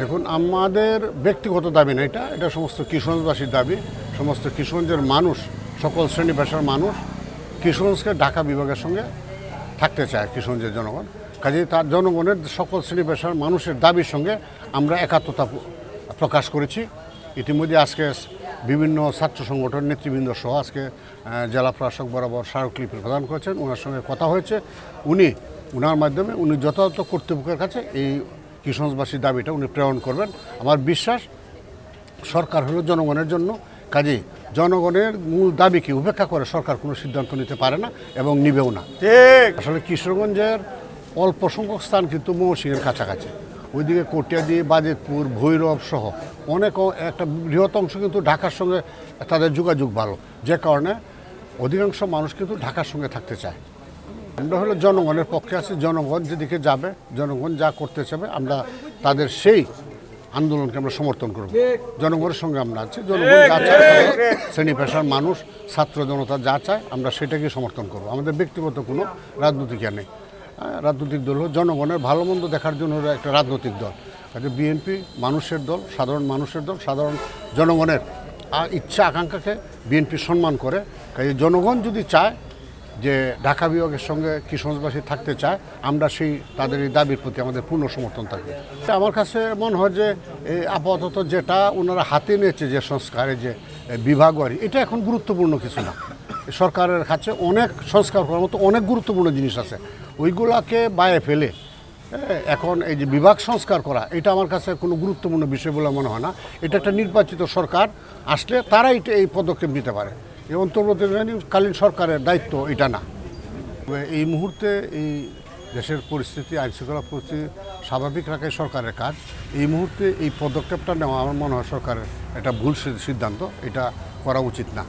দেখুন, আমাদের ব্যক্তিগত দাবি না এটা। এটা সমস্ত কিশোরগঞ্জবাসীর দাবি। সমস্ত কিশোরগঞ্জের মানুষ, সকল শ্রেণি পেশার মানুষ কিশোরগঞ্জকে ঢাকা বিভাগের সঙ্গে থাকতে চায় কিশোরগঞ্জের জনগণ। কাজেই তার জনগণের সকল শ্রেণি পেশার মানুষের দাবির সঙ্গে আমরা একাত্মতা প্রকাশ করেছি। ইতিমধ্যে আজকে বিভিন্ন ছাত্র সংগঠন নেতৃবৃন্দ সহ আজকে জেলা প্রশাসক বরাবর স্মারকলিপি প্রদান করেছেন। ওনার সঙ্গে কথা হয়েছে। উনি ওনার মাধ্যমে উনি যথাযথ কর্তৃপক্ষের কাছে এই কিশোরগঞ্জবাসীর দাবিটা উনি প্রেরণ করবেন। আমার বিশ্বাস সরকার হলো জনগণের জন্য। কাজেই জনগণের মূল দাবিকে উপেক্ষা করে সরকার কোনো সিদ্ধান্ত নিতে পারে না এবং নিবেও না। ঠিক। আসলে কিশোরগঞ্জের অল্প সংখ্যক স্থান কিন্তু মৌসিংয়ের কাছাকাছি। ওইদিকে কটিয়াদি বাজিতপুর ভৈরব সহ অনেক একটা বৃহৎ অংশ কিন্তু ঢাকার সঙ্গে তাদের যোগাযোগ ভালো। যে কারণে অধিকাংশ মানুষ কিন্তু ঢাকার সঙ্গে থাকতে চায়। আমরা হলো জনগণের পক্ষে আছি। জনগণ যেদিকে যাবে জনগণ যা করতে চাবে আমরা তাদের সেই আন্দোলনকে আমরা সমর্থন করব। জনগণের সঙ্গে আমরা আছি। জনগণ যা চায় শ্রেণি পেশার মানুষ ছাত্র জনতা যা চায় আমরা সেটাকে সমর্থন করব। আমাদের ব্যক্তিগত কোনো রাজনৈতিক নেই। হ্যাঁ, রাজনৈতিক দল হলো জনগণের ভালো মন্দ দেখার জন্য একটা রাজনৈতিক দল। কাজে বিএনপি মানুষের দল সাধারণ মানুষের দল সাধারণ জনগণের ইচ্ছা আকাঙ্ক্ষাকে বিএনপি সম্মান করে। কাজে জনগণ যদি চায় যে ঢাকা বিভাগের সঙ্গে কিশোরগঞ্জবাসী থাকতে চায়, আমরা সেই তাদের এই দাবির প্রতি আমাদের পূর্ণ সমর্থন থাকবে। আমার কাছে মনে হয় যে আপাতত যেটা ওনারা হাতে নিয়েছে যে সংস্কারে যে বিভাগওয়ারি, এটা এখন গুরুত্বপূর্ণ কিছু না। সরকারের কাছে অনেক সংস্কার করার মতো অনেক গুরুত্বপূর্ণ জিনিস আছে। ওইগুলাকে বায়ে ফেলে এখন এই যে বিভাগ সংস্কার করা, এটা আমার কাছে কোনো গুরুত্বপূর্ণ বিষয় বলে মনে হয় না। এটা একটা নির্বাচিত সরকার, আসলে তারাই এই পদক্ষেপ নিতে পারে। এই অন্তর্বর্তীকালীন সরকারের দায়িত্ব এটা না। এই মুহূর্তে এই দেশের পরিস্থিতি আইনশৃঙ্খলা পরিস্থিতি স্বাভাবিক রাখাই সরকারের কাজ। এই মুহূর্তে এই পদক্ষেপটা নেওয়া আমার মনে হয় সরকারের এটা ভুল সিদ্ধান্ত, এটা করা উচিত না।